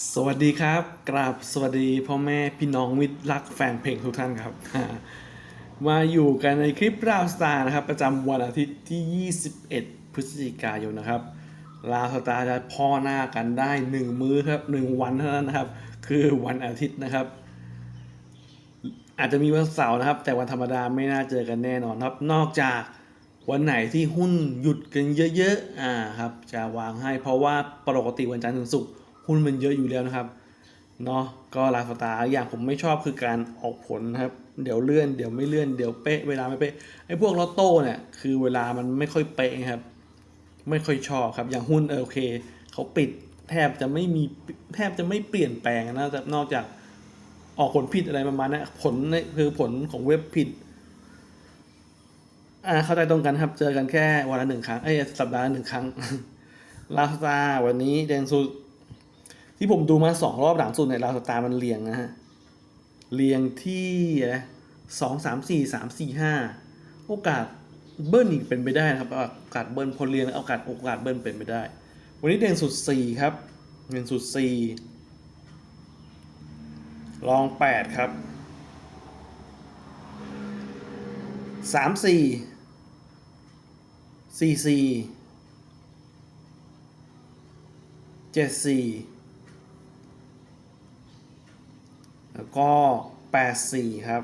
สวัสดีครับกราบสวัสดีพ่อแม่พี่น้องมิตรรักแฟนเพลงทุกท่านครับ มาอยู่กันในคลิปราวสตาร์นะครับ ประจำวันอาทิตย์ที่ 21 พฤศจิกายนนะครับราวสตาร์จะพ่อหน้ากันได้ 1 มื้อครับ 1 วันเท่านั้นนะครับ คือวันอาทิตย์นะครับ อาจจะมีวันเสาร์นะครับ แต่วันธรรมดาไม่น่าเจอกันแน่นอนครับ นอกจากวันไหนที่หุ้นหยุดกันเยอะๆอ่าครับจะวางให้เพราะว่าปกติวันจันทร์ถึงศุกร์ หุ้นมันเยอะอยู่แล้วนะครับเนาะก็ลาสตาร์อย่างผมไม่ชอบคือการออกผลนะครับ เดี๋ยวเลื่อนเดี๋ยวไม่เลื่อนเดี๋ยวเป๊ะเวลาไม่เป๊ะไอ้พวกลอตโต้เนี่ยคือเวลามันไม่ค่อยเป๊ะครับ ไม่ค่อยชอบครับอย่างหุ้นเออโอเคเขาปิดแทบจะไม่มีแทบจะไม่เปลี่ยนแปลงนะแต่นอกจากออกผลผิดอะไรประมาณนั้นผลนี่คือผลของเว็บผิดอ่าเข้าใจตรงกันครับ เจอกันแค่วันละหนึ่งครั้งเอ้สัปดาห์ละหนึ่งครั้งลาสตาวันนี้เดนสุด ที่ผมดูมาสองรอบหลังสุดเนี่ยลาสตาร์มันเรียงนะฮะ เรียงที่สองสามสี่สามสี่ห้าโอกาสเบิ้ลอีกเป็นไปได้นะครับ โอกาสเบิ้ลพอเรียงโอกาสโอกาสเบิ้ลเป็นไปได้ วันนี้เด่นสุดสี่ครับเด่นสุดสี่ลองแปดครับสามสี่สี่สี่เจ็ดสี่ แล้วก็แปดสี่ครับ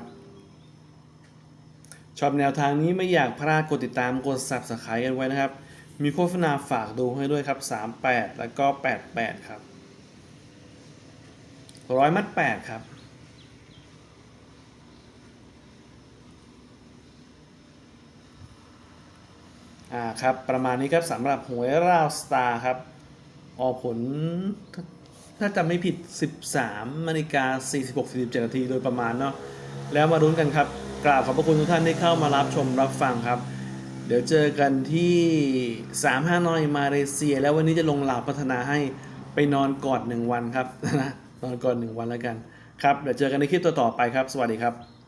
ชอบแนวทางนี้ไม่อยากพลาดกดติดตามกด subscribe กันไว้นะครับ มีโฆษณาฝากดูให้ด้วยครับ 38 แล้วก็ 88 ครับร้อยมัด 8 ครับอ่าครับ ประมาณนี้ครับสำหรับหวยราวสตาร์ครับ ออกผล ถ้าจำไม่ผิด 13นาฬิกา46 47นาทีโดยประมาณเนาะแล้วมารุ้นกันครับ กราบขอบพระคุณทุกท่านที่เข้ามารับชมรับฟังครับ เดี๋ยวเจอกันที่3 5นอยมาเลเซีย แล้ววันนี้จะลงหลาพัฒนาให้ไปนอนกอดหนึ่งวันครับนะนอนกอดหนึ่งวันแล้วกันครับเดี๋ยวเจอกันในคลิปต่อๆไปครับ สวัสดีครับ